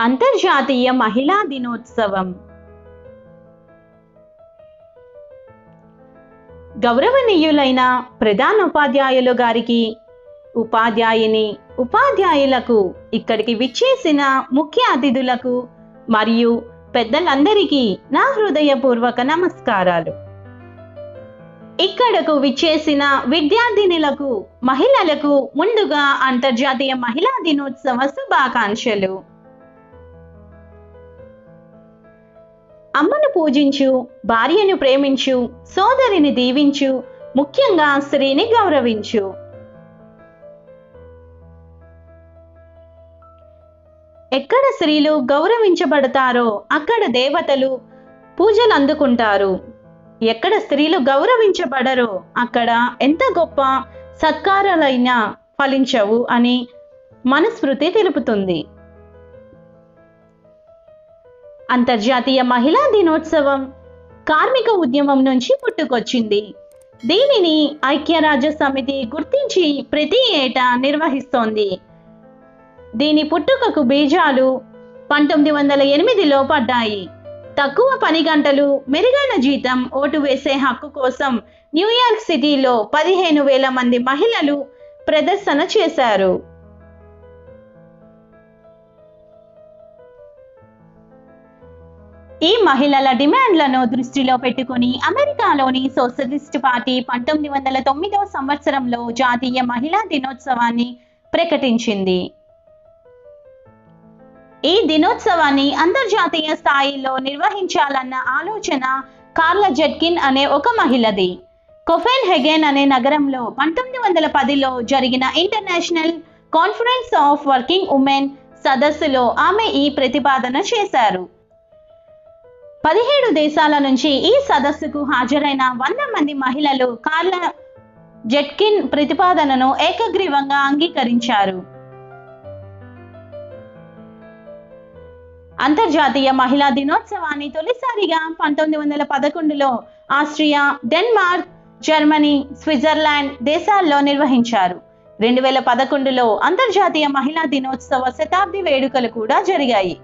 అంతర్జాతీయ మహిళా దినోత్సవం. గౌరవనీయులైన ప్రధానోపాధ్యాయులు గారికి ఉపాధ్యాయుని ఉపాధ్యాయులకు ఇక్కడికి విచ్చేసిన ముఖ్య అతిథులకు మరియు పెద్దలందరికీ నా హృదయపూర్వక నమస్కారాలు. ఇక్కడకు విచ్చేసిన విద్యార్థినులకు మహిళలకు ముందుగా అంతర్జాతీయ మహిళా దినోత్సవ శుభాకాంక్షలు. అమ్మను పూజించు భార్యను ప్రేమించు సోదరిని దీవించు ముఖ్యంగా స్త్రీని గౌరవించు. ఎక్కడ స్త్రీలు గౌరవించబడతారో అక్కడ దేవతలు పూజలు అందుకుంటారు. ఎక్కడ స్త్రీలు గౌరవించబడరో అక్కడ ఎంత గొప్ప సత్కారాలైనా ఫలించవు అని మనస్మృతి తెలుపుతుంది. అంతర్జాతీయ మహిళా దినోత్సవం కార్మిక ఉద్యమం నుంచి పుట్టుకొచ్చింది. దీనిని ఐక్యరాజ్య సమితి గుర్తించి ప్రతి ఏటా నిర్వహిస్తోంది. దీని పుట్టుకకు బీజాలు పంతొమ్మిది వందల ఎనిమిదిలో పడ్డాయి. తక్కువ పని గంటలు మెరుగైన జీతం ఓటు వేసే హక్కు కోసం న్యూయార్క్ సిటీలో పదిహేను వేల మంది మహిళలు ప్రదర్శన చేశారు. ఈ మహిళల డిమాండ్లను దృష్టిలో పెట్టుకుని అమెరికాలోని సోషలిస్ట్ పార్టీ పంతొమ్మిది వందల తొమ్మిదవ సంవత్సరంలో జాతీయ మహిళా దినోత్సవాన్ని ప్రకటించింది. ఈ దినోత్సవాన్ని అంతర్జాతీయ స్థాయిలో నిర్వహించాలన్న ఆలోచన కార్ల జెట్కిన్ అనే ఒక మహిళది. కొఫెన్ హెగెన్ అనే నగరంలో పంతొమ్మిది వందల పదిలో జరిగిన international conference of working women సదస్సులో ఆమె ఈ ప్రతిపాదన చేశారు. పదిహేడు దేశాల నుంచి ఈ సదస్సుకు హాజరైన వంద మంది మహిళలు కార్ల జెట్కిన్ ప్రతిపాదనను ఏకగ్రీవంగా అంగీకరించారు. అంతర్జాతీయ మహిళా దినోత్సవాన్ని తొలిసారిగా పంతొమ్మిది వందల పదకొండులో ఆస్ట్రియా డెన్మార్క్ జర్మనీ స్విట్జర్లాండ్ దేశాల్లో నిర్వహించారు. రెండు వేల పదకొండులో అంతర్జాతీయ మహిళా దినోత్సవ శతాబ్ది వేడుకలు కూడా జరిగాయి.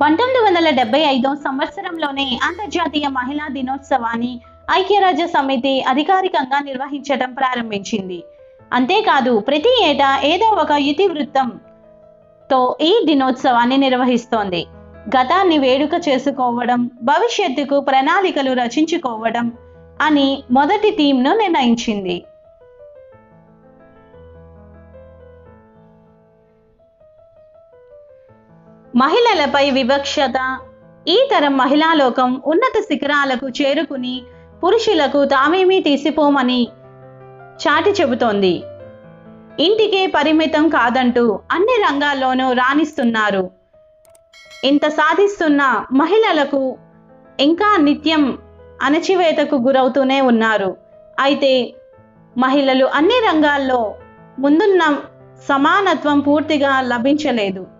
పంతొమ్మిది వందల డెబ్బై ఐదో సంవత్సరంలోనే అంతర్జాతీయ మహిళా దినోత్సవాన్ని ఐక్యరాజ్య సమితి అధికారికంగా నిర్వహించడం ప్రారంభించింది. అంతేకాదు ప్రతి ఏటా ఏదో ఒక ఇతివృత్తం తో ఈ దినోత్సవాన్ని నిర్వహిస్తోంది. గతాన్ని వేడుక చేసుకోవడం భవిష్యత్తుకు ప్రణాళికలు రచించుకోవడం అని మొదటి థీమ్ను నిర్ణయించింది. మహిళలపై వివక్షత. ఈ తరం మహిళా లోకం ఉన్నత శిఖరాలకు చేరుకుని పురుషులకు తామేమీ తీసిపోమని చాటి చెబుతోంది. ఇంటికే పరిమితం కాదంటూ అన్ని రంగాల్లోనూ రాణిస్తున్నారు. ఇంత సాధిస్తున్న మహిళలకు ఇంకా నిత్యం అణచివేతకు గురవుతూనే ఉన్నారు. అయితే మహిళలు అన్ని రంగాల్లో ముందున్న సమానత్వం పూర్తిగా లభించలేదు.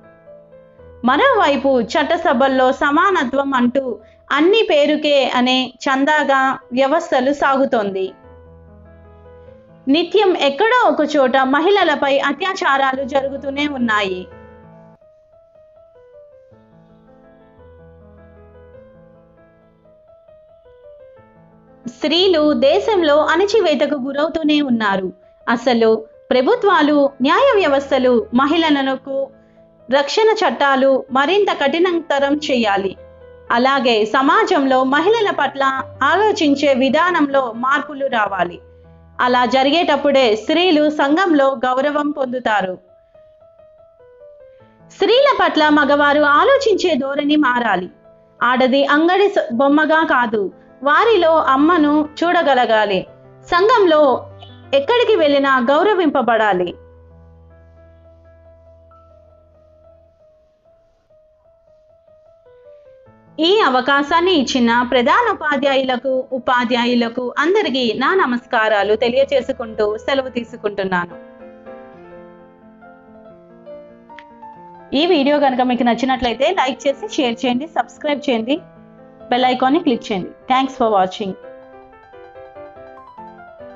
మరోవైపు చట్టసభల్లో సమానత్వం అంటూ అన్ని పేరుకే అనే చందాగా వ్యవస్థలు సాగుతోంది. నిత్యం ఎక్కడో ఒక చోట మహిళలపై అత్యాచారాలు జరుగుతూనే ఉన్నాయి. స్త్రీలు దేశంలో అణచివేతకు గురవుతూనే ఉన్నారు. అసలు ప్రభుత్వాలు న్యాయ వ్యవస్థలు మహిళలకు రక్షణ చట్టాలు మరింత కఠినతరం చేయాలి. అలాగే సమాజంలో మహిళల పట్ల ఆలోచించే విధానంలో మార్పులు రావాలి. అలా జరిగేటప్పుడే స్త్రీలు సంఘంలో గౌరవం పొందుతారు. స్త్రీల పట్ల మగవారు ఆలోచించే ధోరణి మారాలి. ఆడది అంగడి బొమ్మగా కాదు. వారిలో అమ్మను చూడగలగాలి. సంఘంలో ఎక్కడికి వెళ్ళినా గౌరవింపబడాలి. ఈ అవకాశాన్ని ఇచ్చిన ప్రధాన ఉపాధ్యాయులకు ఉపాధ్యాయులకు అందరికీ నా నమస్కారాలు తెలియచేసుకుంటూ సెలవు తీసుకుంటున్నాను. ఈ వీడియో కనుక మీకు నచ్చినట్లయితే లైక్ చేసి షేర్ చేయండి సబ్స్క్రైబ్ చేయండి బెల్ ఐకాన్ని క్లిక్ చేయండి. Thanks for watching